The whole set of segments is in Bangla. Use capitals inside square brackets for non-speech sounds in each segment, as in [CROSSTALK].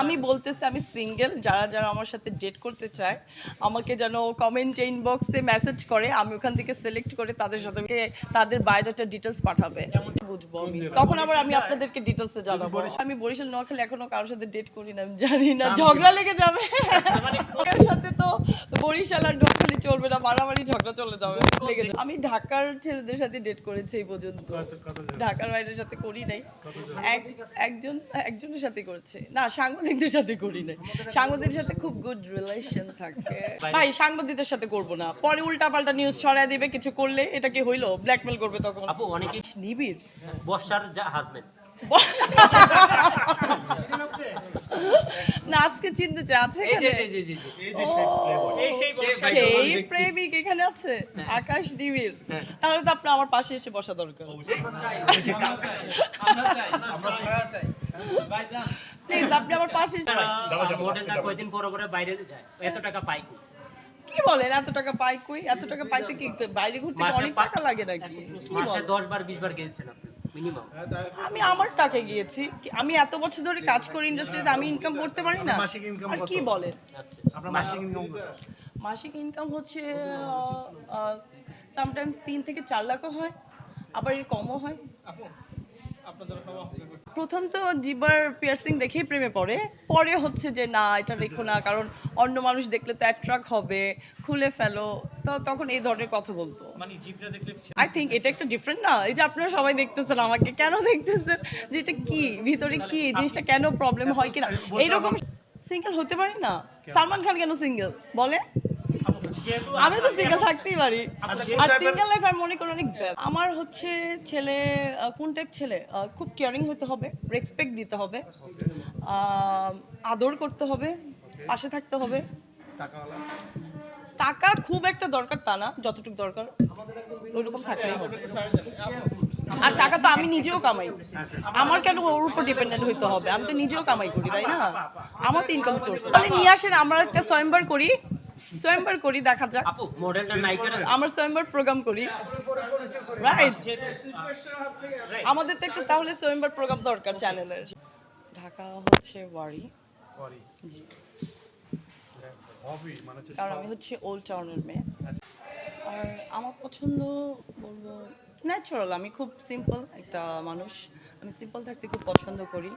আমি বলতেছি, আমি সিঙ্গেল যারা যারা আমার সাথে ডেট করতে চায়, আমাকে যেন কমেন্ট ইনবক্সে মেসেজ করে, আমি ওখান থেকে সিলেক্ট করে তাদের সাথে তাদের বায়োডাটা ডিটেলস পাঠাবে। বুঝব আমি। তখন আবার আমি আপনাদেরকে ডিটেলসে জানাব। আমি বরিশাল নোয়াখালী এখনও কারোর সাথে ডেট করি না আমি জানি না। ঝগড়া লেগে যাবে। কার সাথে তো বরিশাল আর নোয়াখালী চলবে না মারামারি ঝগড়া চলে যাবে। লেগে যাবে। আমি ঢাকার ছেলেদের সাথে ডেট করেছি এই পর্যন্ত। ঢাকার বাইরের সাথে করি নাই। একজন একজনের সাথে করছে। না সাংবাদিকদের সাথে করি নাই। সাংবাদিকদের সাথে খুব গুড রিলেশন থাকে। ভাই সাংবাদিকদের সাথে করব না। পরে উল্টা পাল্টা নিউজ ছড়ায় দিবে কিছু করলে এটা কি হইল? ব্ল্যাকমেল করবে তখন। আপু অনেকে নিবিড়। বর্ষার যা হাজবেন্ড না আজকে চিনতে চাই আছে সেই প্রেমিক এখানে আছে আকাশ নিবিড়। তাহলে তো আপনার আমার পাশে এসে বসা দরকার। প্লিজ আপনি আমার পাশে কয়দিন পর পরে বাইরে যায়। এত টাকা পাই কি বলেন এত টাকা পাই কই? এত টাকা পাইতে কি বাইরে ঘুরতে অনেক টাকা লাগে নাকি? মাসে বলেন? দশ বার বিশ বার গিয়েছেন আপনি? আমি আমার টাকে গিয়েছি। আমি এত বছর ধরে কাজ করি ইন্ডাস্ট্রিতে আমি ইনকাম করতে পারি না? মাসিক আর কি বলেন? আচ্ছা। মাসিক মাসিক ইনকাম হচ্ছে সামটাইমস তিন থেকে চার লাখও হয় আবার এর কমও হয়। প্রথম তো জিবার পিয়ার্সিং দেখেই প্রেমে পড়ে। পরে হচ্ছে যে না এটা রেখো না কারণ অন্য মানুষ দেখলে তো অ্যাট্রাক্ট হবে খুলে ফেলো। তো তখন এই ধরনের কথা বলতো। মানে দেখলে আই থিঙ্ক এটা একটা ডিফারেন্ট না? এই যে আপনারা সবাই দেখতেছেন আমাকে কেন দেখতেছেন? যে এটা কি? ভিতরে কি? এই জিনিসটা কেন প্রবলেম হয় কিনা? এইরকম সিঙ্গেল হতে পারি না। সালমান খান কেন সিঙ্গেল বলে আমি তো সিঙ্গেল থাকতেই পারি। আচ্ছা, আর সিঙ্গেল লাইফ আমি মনে করি অনেক best। আমার হচ্ছে ছেলে কোন টাইপ ছেলে? খুব কেয়ারিং হতে হবে রেসপেক্ট দিতে হবে আদর করতে হবে পাশে থাকতে হবে। টাকা খুব একটা দরকার তা না যতটুকু দরকার ওইরকম থাকলেই হবে। আর টাকা তো আমি নিজেও কামাই। আমার কেন ওর উপর ডিপেন্ডেন্ট হইতে হবে? আমি তো নিজেও কামাই করি তাই না? আমার তো ইনকাম সোর্স তাহলে নিয়ে আসেন আমরা একটা স্বয়ংবার করি। স্বয়ংবার করি দেখা যাক। আপু মডেলটা নায়িকার আমরা স্বয়ংবার প্রোগ্রাম করি। রাইট আমাদের তো একটা তাহলে স্বয়ংবার প্রোগ্রাম দরকার চ্যানেলের ঢাকা হচ্ছে ওয়ারি ওয়ারি জি। হবি মানে হচ্ছে কারণ আমি হচ্ছে ওল্ড টাউনের মেয়ে। আর আমার পছন্দ বলব ন্যাচারাল আমি খুব সিম্পল একটা মানুষ। আমি সিম্পল থাকতে খুব পছন্দ করি।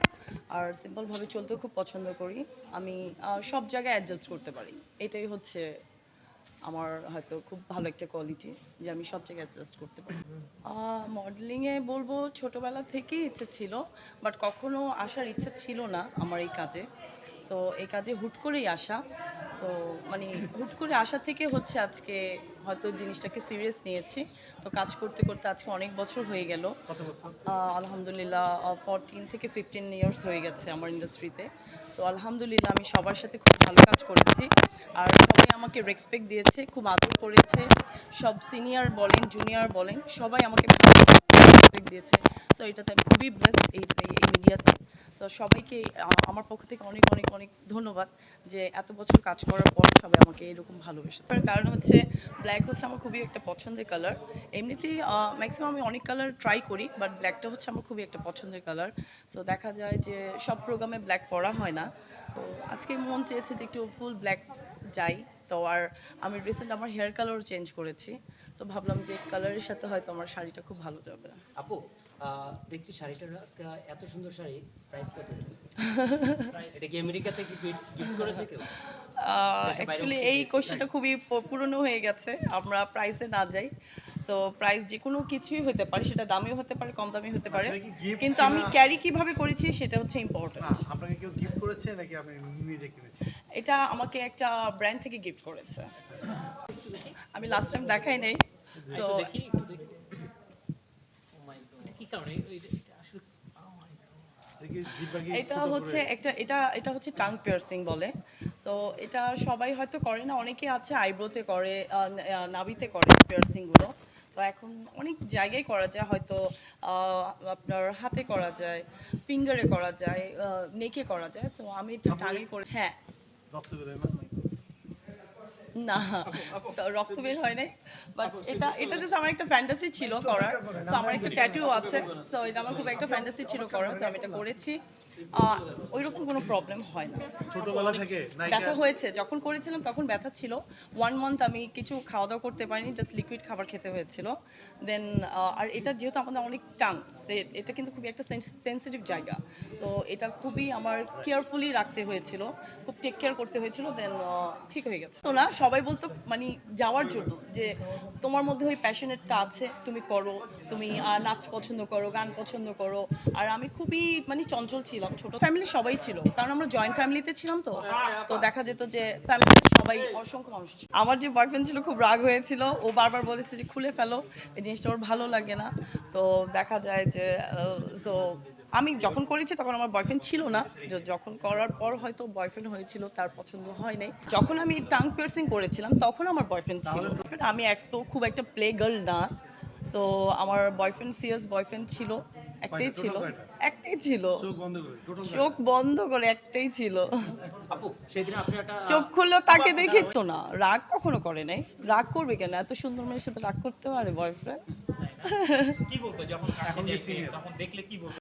আর সিম্পলভাবে চলতেও খুব পছন্দ করি। আমি সব জায়গায় অ্যাডজাস্ট করতে পারি। এটাই হচ্ছে আমার হয়তো খুব ভালো একটা কোয়ালিটি যে আমি সব জায়গায় অ্যাডজাস্ট করতে পারি। মডেলিংয়ে বলব, ছোটোবেলা থেকেই ইচ্ছে ছিল বাট কখনো আসার ইচ্ছা ছিল না আমার এই কাজে। সো এই কাজে হুট করেই আসা। সো মানে হুট করে আসা থেকে হচ্ছে আজকে হয়তো জিনিসটাকে সিরিয়াস নিয়েছি। তো কাজ করতে করতে আজকে অনেক বছর হয়ে গেল। আলহামদুলিল্লাহ ফোরটিন থেকে ফিফটিন ইয়ার্স হয়ে গেছে আমার ইন্ডাস্ট্রিতে সো আলহামদুলিল্লাহ আমি সবার সাথে খুব ভালো কাজ করেছি। আর সবাই আমাকে রেসপেক্ট দিয়েছে খুব আদর করেছে। সব সিনিয়র বলেন জুনিয়র বলেন সবাই আমাকে রেসপেক্ট দিয়েছে। সো এটাতে আমি খুবই ব্লেসড এই এই মিডিয়াতে সো সবাইকে আমার পক্ষ থেকে অনেক অনেক অনেক ধন্যবাদ যে এত বছর কাজ করার পর সবাই আমাকে এরকম ভালোবেসেছে। কারণ হচ্ছে ব্ল্যাক হচ্ছে আমার খুবই একটা পছন্দের কালার এমনিতেই ম্যাক্সিমাম আমি অনেক কালার ট্রাই করি বাট ব্ল্যাকটা হচ্ছে আমার খুবই একটা পছন্দের কালার সো দেখা যায় যে সব প্রোগ্রামে ব্ল্যাক পরা হয় না। তো, আজকে মন চেয়েছে যে একটু ফুল ব্ল্যাক যাই। তো আর আমি রিসেন্ট আমার হেয়ার কালার চেঞ্জ করেছি সো ভাবলাম যে কালারের সাথে হয়তো আমার শাড়িটা খুব ভালো যাবে। আপু দেখছি শাড়িটা আজকে এত সুন্দর শাড়ি প্রাইস কত? [LAUGHS] এটা কি আমেরিকা থেকে গিফট করেছে কেউ? অ্যাকচুয়ালি এই কোশ্চেনটা খুবই পুরনো হয়ে গেছে আমরা প্রাইসে না যাই। সো প্রাইস যে কোনো কিছুই হতে পারে সেটা দামিও হতে পারে কম দামি হতে পারে। gift কিন্তু আমি ক্যারি কীভাবে করেছি সেটা হচ্ছে ইম্পর্টেন্ট আপনাকে কেউ গিফট করেছে নাকি আপনি নিজে কিনেছেন? এটা আমাকে একটা ব্র্যান্ড থেকে গিফট করেছে। আমি লাস্ট টাইম দেখাই নেই। সো দেখি একটু দেখি। ও মাই গড এটা কি কারণে এটা oh হচ্ছে একটা এটা এটা হচ্ছে টাং পিয়ার্সিং বলে। সো এটা সবাই হয়তো করে না অনেকে আছে আইব্রোতে করে নাভিতে করে পিয়ার্সিংগুলো। তো এখন অনেক জায়গায় করা যায় হয়তো আপনার হাতে করা যায় ফিঙ্গারে করা যায় নেকে করা যায় সো আমি এটা টাঙে করে হ্যাঁ। না? না রক্ত বের হয় নাই বাট এটা এটা জাস্ট আমার একটা ফ্যান্টাসি ছিল করার সো আমার একটা ট্যাটু আছে সো এটা আমার খুব একটা ফ্যান্টাসি ছিল করার সো আমি এটা করেছি। ওই রকম কোনো প্রবলেম হয় না। ছোটবেলা থেকে ব্যথা হয়েছে। যখন করেছিলাম তখন ব্যথা ছিল। ওয়ান মান্থ আমি কিছু খাওয়া দাওয়া করতে পারিনি জাস্ট লিকুইড খাবার খেতে হয়েছিল। দেন আর এটা যেহেতু আমাদের অনেক টান এটা কিন্তু খুবই একটা সেন্সিটিভ জায়গা। সো এটা খুবই আমার কেয়ারফুলি রাখতে হয়েছিল। খুব টেক কেয়ার করতে হয়েছিল। দেন ঠিক হয়ে গেছে। তো না সবাই বলতো মানে যাওয়ার জন্য যে তোমার মধ্যে ওই প্যাশনেটটা আছে তুমি করো। তুমি নাচ পছন্দ করো গান পছন্দ করো। আর আমি খুবই মানে চঞ্চল ছিলাম। ছোট ফ্যামিলি সবাই ছিল। কারণ আমরা জয়েন্ট ফ্যামিলিতে ছিলাম তো। তো দেখা যেত যে ফ্যামিলিতে সবাই অসংখ্য মানুষ। আমার যে বয়ফ্রেন্ড ছিল খুব রাগ হয়েছিল। ও বারবার বলেছে যে, খুলে ফেলো, এই জিনিসটা ওর ভালো লাগে না। তো দেখা যায় যে সো আমি যখন করেছি তখন আমার বয়ফ্রেন্ড ছিল না। যখন করার পর হয়তো বয়ফ্রেন্ড হয়েছিল, তার পছন্দ হয় নাই। যখন আমি টাং পিয়ার্সিং করেছিলাম, তখন আমার বয়ফ্রেন্ড ছিল। আমি এক তো খুব একটা প্লে গার্ল না। সো আমার বয়ফ্রেন্ড সিরিয়াস বয়ফ্রেন্ড ছিল। একটাই ছিল। একটাই ছিল। চোখ বন্ধ করে টোটাল চোখ বন্ধ করে একটাই ছিল। আপু সেদিন আপনি একটা চোখ খুললো তাকে দেখে তো না। রাগ কখনো করে নাই। রাগ করবে কেন? এত সুন্দর মেয়ের সাথে রাগ করতে পারে বয়ফ্রেন্ড কি বলতো যখন? তখন দেখলে কি বলতো?